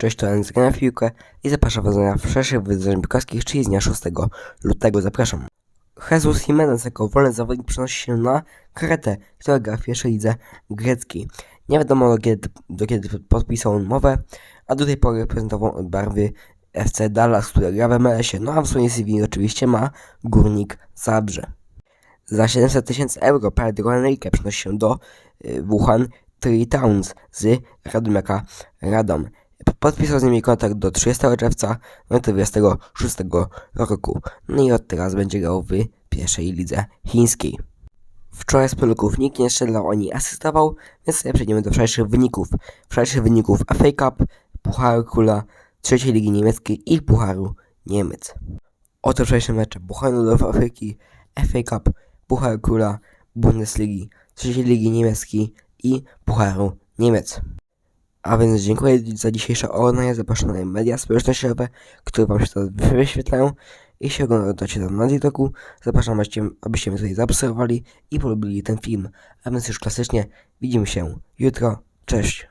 Cześć, to Gra na piłkę i zapraszam was na szerszych wydarzeń piłkarskich, czyli z dnia 6 lutego. Zapraszam. Jesus Jimenez jako wolny zawodnik przenosi się na Kretę, która gra w pierwszej lidze greckiej. Nie wiadomo do kiedy, do kiedy podpisał umowę, a do tej pory reprezentował barwy FC Dallas, która gra w MLS-ie. No a w swoim CV oczywiście ma Górnik Zabrze. Za 700 tysięcy euro Pedro Enrique przenosi się do y, Wuhan Three Towns z Radomiaka Radom. Podpisał z nimi kontrakt do 30 czerwca 2026 roku. No i od teraz będzie grał w pierwszej lidze chińskiej. Wczoraj z Polaków nikt nie strzelał ani asystował, więc sobie przejdziemy do wczorajszych wyników. Wczorajszych wyników FA Cup, Pucharu Króla, trzeciej ligi niemieckiej i Pucharu Niemiec. Oto wczorajsze mecze Pucharu do Afryki, FA Cup, Puchar Króla, Bundesligi, trzeciej ligi niemieckiej i Pucharu Niemiec. A więc dziękuję za dzisiejsze oglądanie. Zapraszam na media społecznościowe, które Wam się teraz wyświetlają. Jeśli oglądacie tam na TikToku, zapraszam, abyście mnie tutaj zaobserwowali i polubili ten film. A więc już klasycznie widzimy się jutro. Cześć!